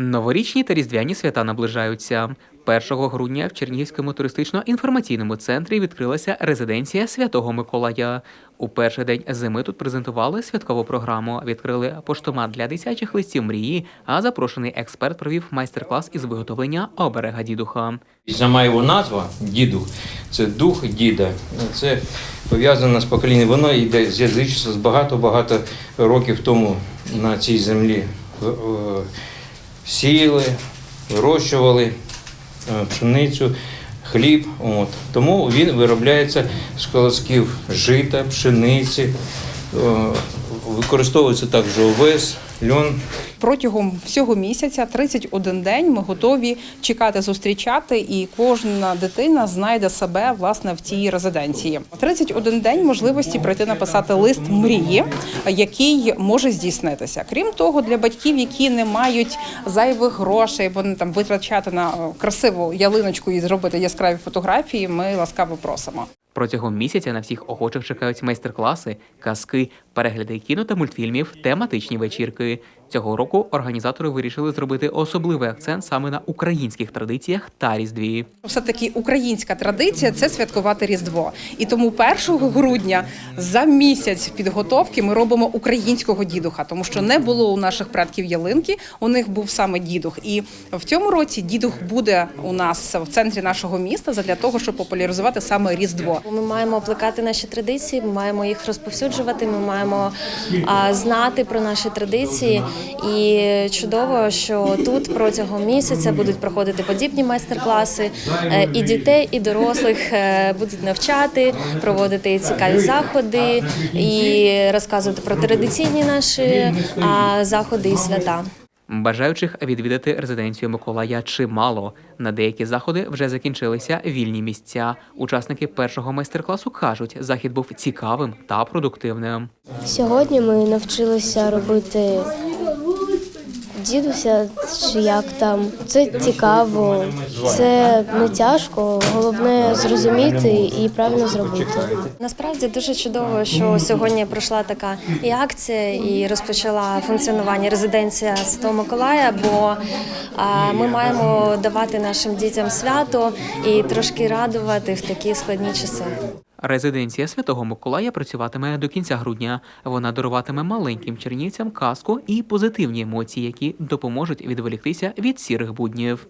Новорічні та різдвяні свята наближаються. 1 грудня в Чернігівському туристично-інформаційному центрі відкрилася резиденція Святого Миколая. У перший день зими тут презентували святкову програму, відкрили поштомат для дитячих листів мрії, а запрошений експерт провів майстер-клас із виготовлення оберега дідуха. Сама його назва дідух це дух діда. Це пов'язано з поколінням. Воно йде з язичства з багато-багато років тому на цій землі сіяли, вирощували е, пшеницю, хліб. От. Тому він виробляється з колосків жита, пшениці, е, використовується також овес, льон. Протягом всього місяця, 31 день, ми готові чекати, зустрічати, і кожна дитина знайде себе власне в цій резиденції. 31 день можливості прийти написати лист мрії, який може здійснитися. Крім того, для батьків, які не мають зайвих грошей, вони там витрачати на е, красиву ялиночку і зробити яскраві фотографії. Ми ласкаво просимо. Протягом місяця на всіх охочих чекають майстер-класи, казки, перегляди кіно та мультфільмів, тематичні вечірки. Цього року організатори вирішили зробити особливий акцент саме на українських традиціях та різдві. Все таки українська традиція це святкувати Різдво. І тому 1 грудня за місяць підготовки ми робимо українського дідуха, тому що не було у наших предків ялинки. У них був саме дідух. І в цьому році дідух буде у нас в центрі нашого міста для того, щоб популяризувати саме Різдво. Ми маємо плекати наші традиції, ми маємо їх розповсюджувати. Ми маємо а, знати про наші традиції. І чудово, що тут протягом місяця будуть проходити подібні майстер-класи. Е, І дітей, і дорослих е, будуть навчати, проводити цікаві заходи і розказувати про традиційні наші заходи і свята. Бажаючих відвідати резиденцію Миколая чимало. На деякі заходи вже закінчилися вільні місця. Учасники першого майстер-класу кажуть, захід був цікавим та продуктивним. Сьогодні ми навчилися робити дідуся, чи як там. Це цікаво, це не тяжко. Головне зрозуміти і правильно зробити. Насправді дуже чудово, що сьогодні пройшла така і акція, і розпочала функціонування резиденція Святого Миколая, бо ми маємо давати нашим дітям свято і трошки радувати в такі складні часи. Резиденція Святого Миколая працюватиме до кінця грудня. Вона даруватиме маленьким чернівцям казку і позитивні емоції, які допоможуть відволіктися від сірих буднів.